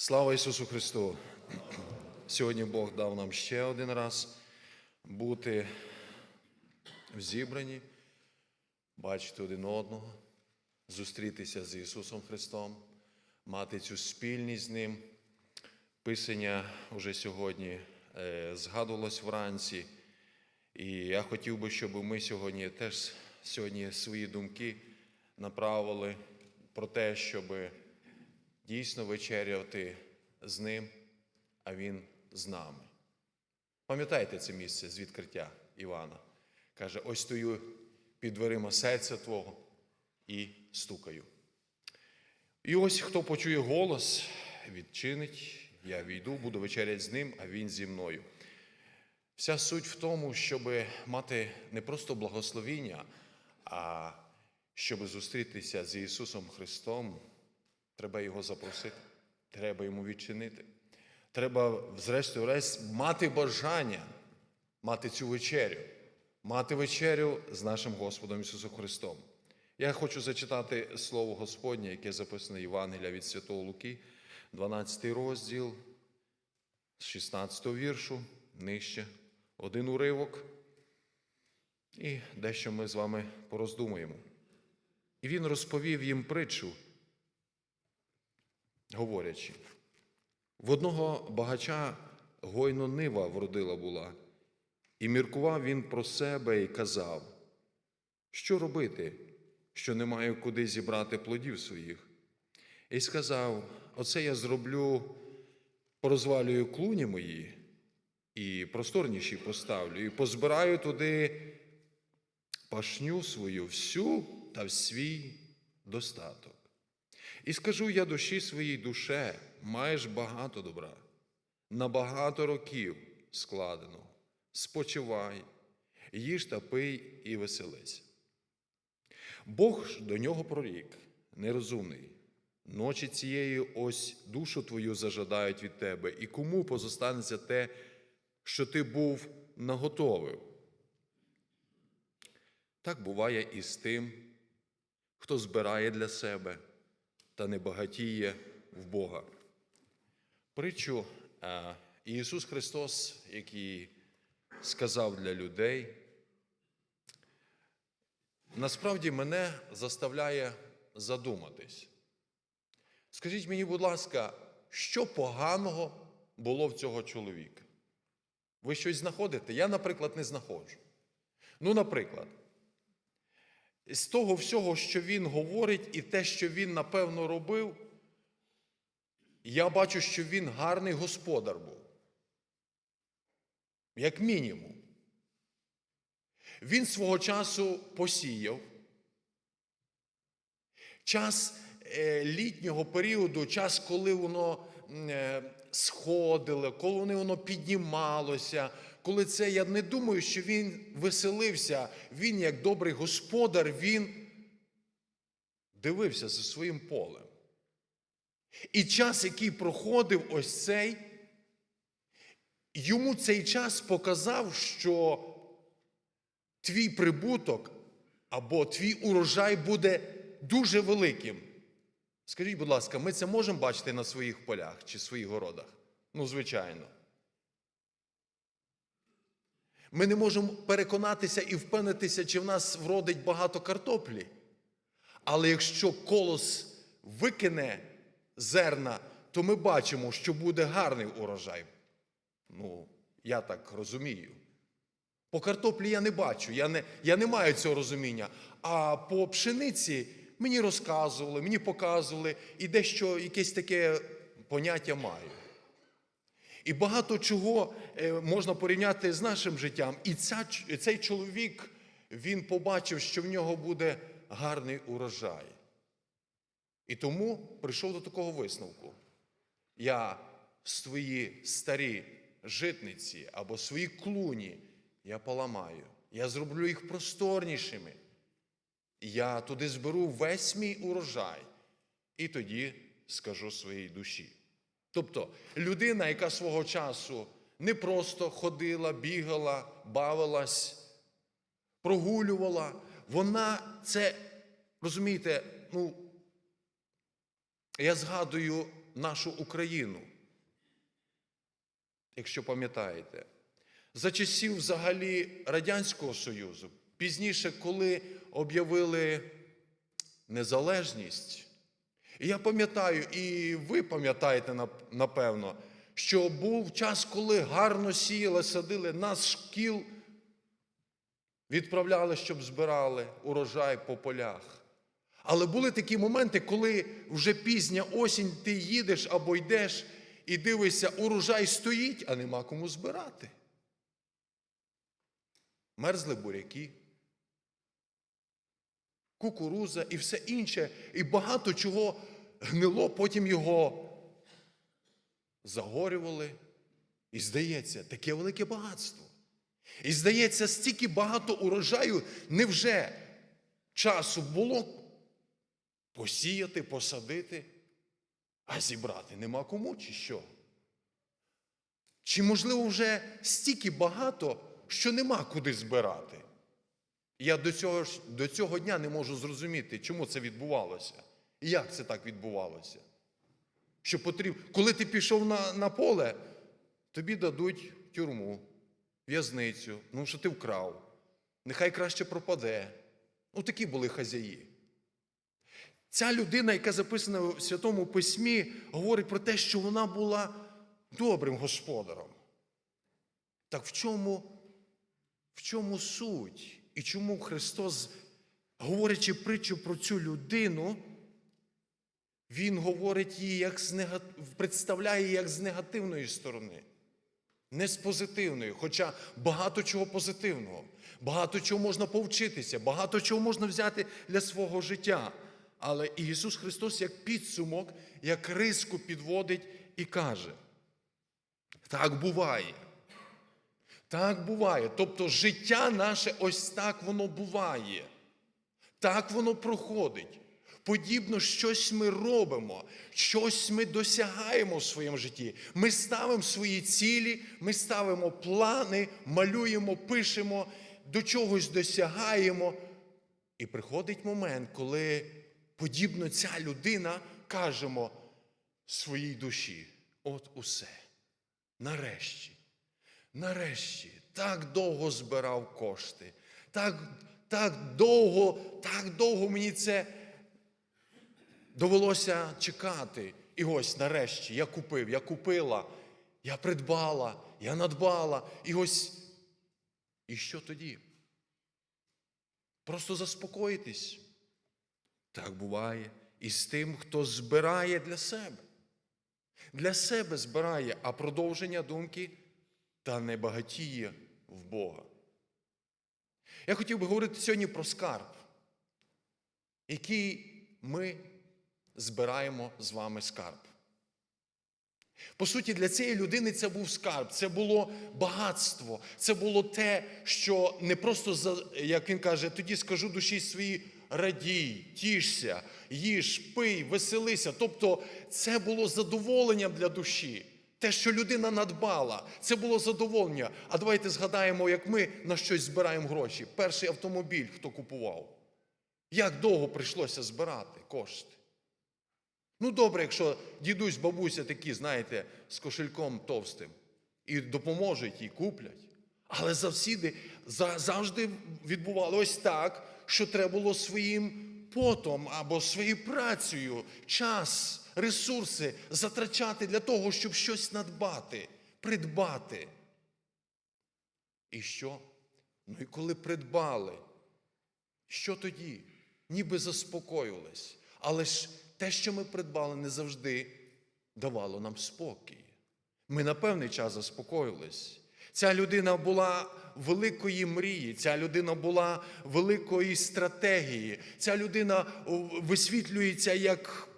Слава Ісусу Христу! Сьогодні Бог дав нам ще один раз бути в зібранні, бачити один одного, зустрітися з Ісусом Христом, мати цю спільність з Ним. Писання вже сьогодні е, згадувалось вранці. І я хотів би, щоб ми сьогодні теж сьогодні свої думки направили про те, щоб дійсно вечеряти з ним, а він з нами. Пам'ятаєте це місце з відкриття Івана? Каже: ось стою під дверима серця Твого і стукаю. І ось хто почує голос, відчинить, я війду, буду вечеряти з ним, а він зі мною. Вся суть в тому, щоб мати не просто благословіння, а щоб зустрітися з Ісусом Христом, треба Його запросити, треба йому відчинити. Треба, зрештою-решт, мати бажання мати цю вечерю, мати вечерю з нашим Господом Ісусом Христом. Я хочу зачитати Слово Господнє, яке записане Євангелія від Святого Луки, 12 розділ, з 16 віршу, нижче, один уривок. І дещо ми з вами пороздумуємо. І він розповів їм притчу, говорячи, в одного багача гойно нива вродила була, і міркував він про себе і казав, що робити, що не маю куди зібрати плодів своїх. І сказав: Оце я зроблю, порозвалюю клуні мої і просторніші поставлю, і позбираю туди пашню свою всю та в свій достаток. І скажу я душі своїй душе, маєш багато добра, на багато років складеного. Спочивай, їж та пий і веселись. Бог ж до нього прорік, нерозумний. Ночі цієї ось душу твою зажадають від тебе, і кому позостанеться те, що ти був наготовив. Так буває і з тим, хто збирає для себе та не багатіє в Бога. Притчу е, Ісус Христос, який сказав для людей, насправді мене заставляє задуматись. Скажіть мені, будь ласка, що поганого було в цього чоловіка? Ви щось знаходите? Я, наприклад, не знаходжу. Ну, наприклад, з того всього, що він говорить, і те, що він напевно робив, я бачу, що він гарний господар був. Як мінімум. Він свого часу посіяв. Час е, літнього періоду, час, коли воно е, сходило, коли воно піднімалося, коли це, я не думаю, що він веселився, він, як добрий господар, він дивився за своїм полем. І час, який проходив ось цей, йому цей час показав, що твій прибуток або твій урожай буде дуже великим. Скажіть, будь ласка, ми це можемо бачити на своїх полях чи своїх городах? Ну, звичайно. Ми не можемо переконатися і впевнитися, чи в нас вродить багато картоплі. Але якщо колос викине зерна, то ми бачимо, що буде гарний урожай. Ну, я так розумію. По картоплі я не бачу, я не, я не маю цього розуміння. А по пшениці мені розказували, мені показували, і дещо якесь таке поняття маю. І багато чого е, можна порівняти з нашим життям. І ця, цей чоловік, він побачив, що в нього буде гарний урожай. І тому прийшов до такого висновку. Я свої старі житниці або свої клуні я поламаю. Я зроблю їх просторнішими. Я туди зберу весь мій урожай. І тоді скажу своїй душі. Тобто людина, яка свого часу не просто ходила, бігала, бавилась, прогулювала, вона це, розумієте, ну, я згадую нашу Україну. Якщо пам'ятаєте, за часів взагалі Радянського Союзу, пізніше, коли об'явили незалежність, і я пам'ятаю, і ви пам'ятаєте, напевно, що був час, коли гарно сіяли, садили, нас шкіл відправляли, щоб збирали урожай по полях. Але були такі моменти, коли вже пізня осінь, ти їдеш або йдеш і дивишся, урожай стоїть, а нема кому збирати. Мерзли буряки, кукуруза і все інше, і багато чого гнило, потім його загорювали. І здається, таке велике багатство. І здається, стільки багато урожаю невже часу було посіяти, посадити, а зібрати нема кому, чи що? Чи, можливо, вже стільки багато, що нема куди збирати? Я до цього, до цього дня не можу зрозуміти, чому це відбувалося. І як це так відбувалося? Що потрібно, коли ти пішов на, на поле, тобі дадуть тюрму, в'язницю, ну що ти вкрав. Нехай краще пропаде. Ну, такі були хазяї. Ця людина, яка записана в Святому Письмі, говорить про те, що вона була добрим господаром. Так в чому, в чому суть? І чому Христос, говорячи притчу про цю людину, Він говорить її як з нега... представляє як з негативної сторони, не з позитивної, хоча багато чого позитивного, багато чого можна повчитися, багато чого можна взяти для свого життя. Але Ісус Христос як підсумок, як риску підводить і каже: так буває. Так буває. Тобто життя наше ось так воно буває. Так воно проходить. Подібно щось ми робимо, щось ми досягаємо в своєму житті. Ми ставимо свої цілі, ми ставимо плани, малюємо, пишемо, до чогось досягаємо. І приходить момент, коли подібно ця людина кажемо своїй душі: от усе. Нарешті. Нарешті, так довго збирав кошти, так, так довго, так довго мені це довелося чекати. І ось нарешті я купив, я купила, я придбала, я надбала. І ось. І що тоді? Просто заспокоїтись. Так буває і з тим, хто збирає для себе. Для себе збирає, а продовження думки та не багатіє в Бога. Я хотів би говорити сьогодні про скарб, який ми збираємо з вами скарб. По суті, для цієї людини це був скарб, це було багатство, це було те, що не просто, як він каже, тоді скажу душі своїй радій, тішся, їж, пий, веселися. Тобто це було задоволенням для душі. Те, що людина надбала, це було задоволення. А давайте згадаємо, як ми на щось збираємо гроші. Перший автомобіль, хто купував. Як довго прийшлося збирати кошти? Ну, добре, якщо дідусь, бабуся такі, знаєте, з кошельком товстим, і допоможуть, і куплять. Але завсіди за- завжди відбувалося ось так, що треба було своїм потом або своєю працею час, ресурси затрачати для того, щоб щось надбати, придбати. І що? Ну і коли придбали, що тоді? Ніби заспокоювались. Але ж те, що ми придбали, не завжди давало нам спокій. Ми на певний час заспокоїлись. Ця людина була великої мрії, ця людина була великої стратегії. Ця людина висвітлюється як,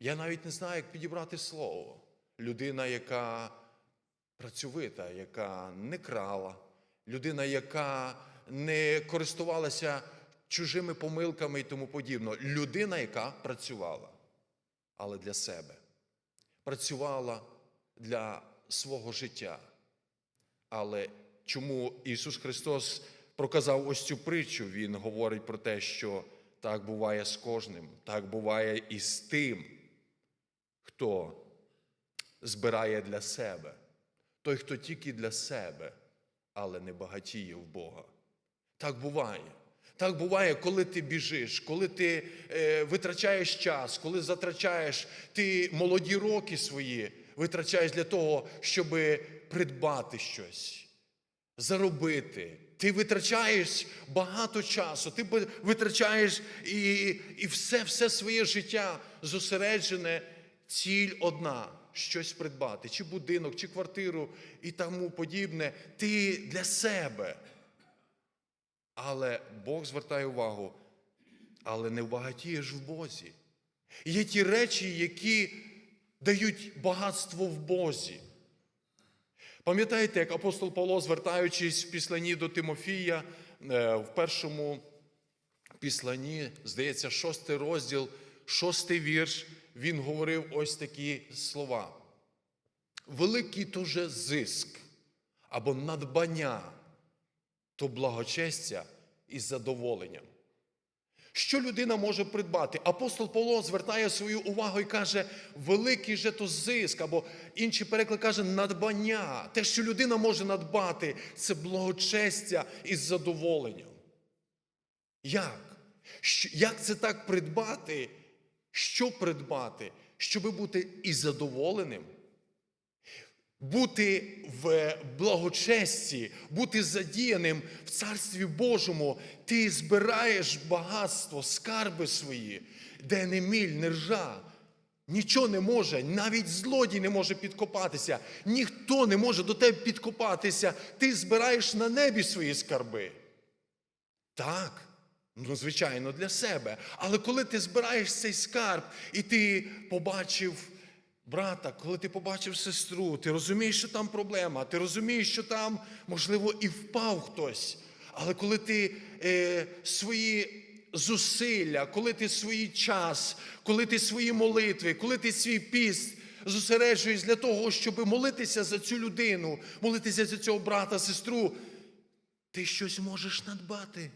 я навіть не знаю, як підібрати слово. Людина, яка працьовита, яка не крала, людина, яка не користувалася чужими помилками і тому подібне. Людина, яка працювала, але для себе. Працювала для свого життя. Але чому Ісус Христос проказав ось цю притчу? Він говорить про те, що так буває з кожним, так буває і з тим, хто збирає для себе, той, хто тільки для себе, але не багатіє в Бога. Так буває. Так буває, коли ти біжиш, коли ти е, витрачаєш час, коли затрачаєш ти молоді роки свої, витрачаєш для того, щоб придбати щось, заробити. Ти витрачаєш багато часу, ти витрачаєш і, і все, все своє життя зосереджене, ціль одна щось придбати, чи будинок, чи квартиру і тому подібне. Ти для себе. Але Бог звертає увагу, але не вбагатієш в Бозі. Є ті речі, які дають багатство в Бозі. Пам'ятаєте, як апостол Павло, звертаючись в післанні до Тимофія, е, в першому післанні, здається, шостий розділ, шостий вірш, він говорив ось такі слова. Великий то же зиск або надбання, то благочестя із задоволенням. Що людина може придбати? Апостол Павло звертає свою увагу і каже, великий же то зиск, або інший переклад каже надбання. Те, що людина може надбати, це благочестя із задоволенням. Як? Як це так придбати? Що придбати? Щоб бути і задоволеним, бути в благочесті, бути задіяним в Царстві Божому, ти збираєш багатство, скарби свої, де не міль, не ржа. Нічого не може, навіть злодій не може підкопатися, ніхто не може до тебе підкопатися. Ти збираєш на небі свої скарби. Так, ну звичайно, для себе. Але коли ти збираєш цей скарб, і ти побачив брата, коли ти побачив сестру, ти розумієш, що там проблема, ти розумієш, що там, можливо, і впав хтось. Але коли ти е, свої зусилля, коли ти свій час, коли ти свої молитви, коли ти свій піст зосереджуєш для того, щоб молитися за цю людину, молитися за цього брата, сестру, ти щось можеш надбати.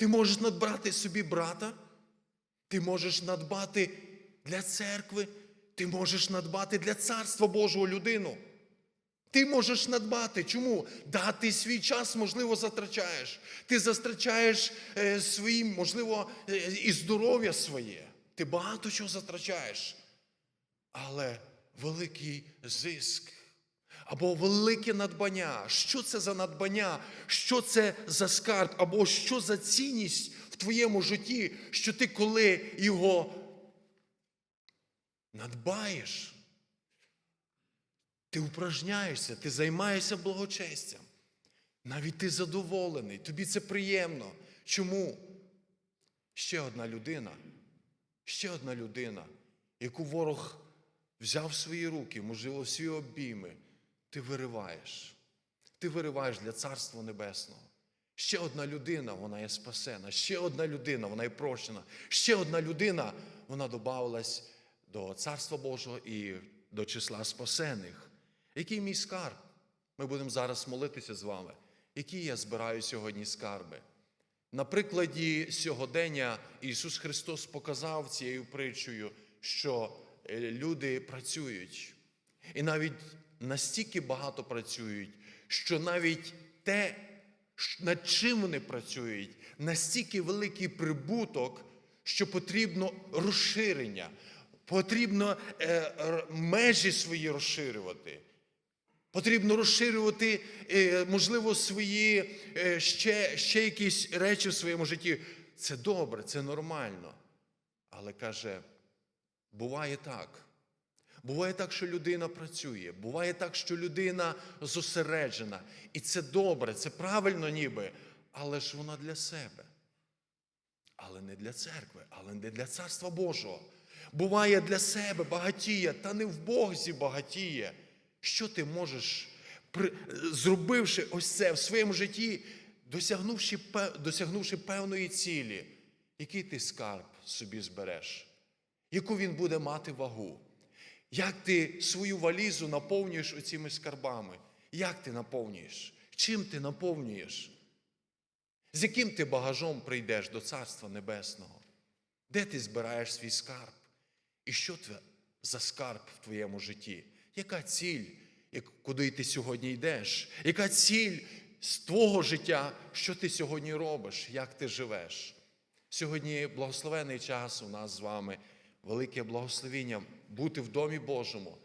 Ти можеш надбрати собі брата, ти можеш надбати для церкви, ти можеш надбати для Царства Божого людину. Ти можеш надбати. Чому? Да, ти свій час, можливо, затрачаєш. Ти затрачаєш е, своїм, можливо, е, і здоров'я своє. Ти багато чого затрачаєш. Але великий зиск або велике надбання. Що це за надбання? Що це за скарб, або що за цінність в твоєму житті, що ти коли його надбаєш, ти упражняєшся, ти займаєшся благочестям. Навіть ти задоволений, тобі це приємно. Чому? Ще одна людина, ще одна людина, яку ворог взяв в свої руки, можливо, в свої обійми, ти вириваєш. Ти вириваєш для Царства Небесного. Ще одна людина, вона є спасена, ще одна людина, вона є прощена, ще одна людина, вона додавалась до Царства Божого і до числа спасених. Який мій скарб? Ми будемо зараз молитися з вами. Які я збираю сьогодні скарби? На прикладі сьогодення Ісус Христос показав цією притчею, що е, люди працюють. І навіть настільки багато працюють, що навіть те, над чим вони працюють, настільки великий прибуток, що потрібно розширення, потрібно е, межі свої розширювати. Потрібно розширювати, е, можливо, свої е, ще, ще якісь речі в своєму житті. Це добре, це нормально. Але каже, буває так. Буває так, що людина працює, буває так, що людина зосереджена. І це добре, це правильно ніби, але ж вона для себе. Але не для церкви, але не для Царства Божого. Буває для себе багатіє, та не в Бозі багатіє. Що ти можеш, зробивши ось це в своєму житті, досягнувши, досягнувши певної цілі, який ти скарб собі збереш? Яку він буде мати вагу? Як ти свою валізу наповнюєш оціми скарбами? Як ти наповнюєш? Чим ти наповнюєш? З яким ти багажом прийдеш до Царства Небесного? Де ти збираєш свій скарб? І що це за скарб в твоєму житті? Яка ціль, куди ти сьогодні йдеш? Яка ціль з твого життя, що ти сьогодні робиш, як ти живеш? Сьогодні благословений час у нас з вами, велике благословіння бути в Домі Божому,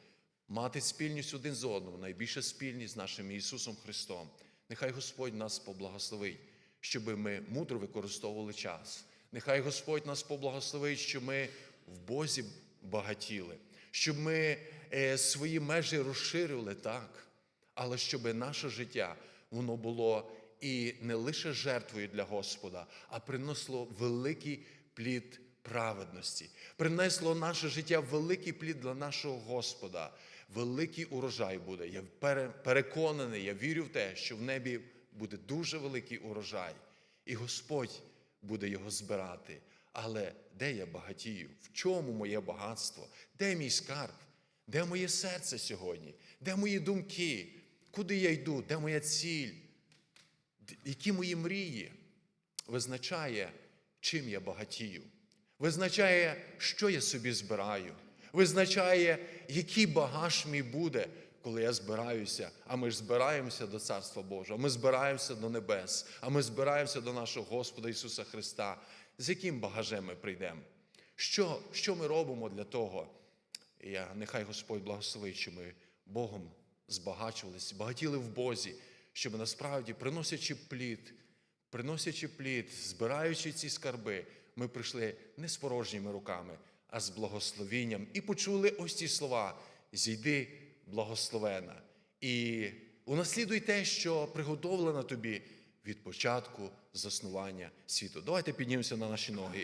мати спільність один з одним, найбільше спільність з нашим Ісусом Христом. Нехай Господь нас поблагословить, щоб ми мудро використовували час. Нехай Господь нас поблагословить, щоб ми в Бозі багатіли, щоб ми е, свої межі розширювали так, але щоб наше життя воно було і не лише жертвою для Господа, а принесло великий плід праведності, принесло наше життя великий плід для нашого Господа. Великий урожай буде. Я переконаний, я вірю в те, що в небі буде дуже великий урожай, і Господь буде його збирати. Але де я багатію? В чому моє багатство? Де мій скарб? Де моє серце сьогодні? Де мої думки? Куди я йду? Де моя ціль? Які мої мрії? Визначає, чим я багатію. Визначає, що я собі збираю. Визначає, який багаж мій буде, коли я збираюся. А ми ж збираємося до Царства Божого, ми збираємося до небес, а ми збираємося до нашого Господа Ісуса Христа. З яким багажем ми прийдемо? Що, що ми робимо для того? Я, нехай Господь благословить, що ми Богом збагачувалися, багатіли в Бозі, щоб насправді, приносячи плід, приносячи плід, збираючи ці скарби, ми прийшли не з порожніми руками, а з благословінням. І почули ось ці слова: зійди благословена. І унаслідуй те, що приготовлено тобі від початку заснування світу. Давайте піднімемося на наші ноги.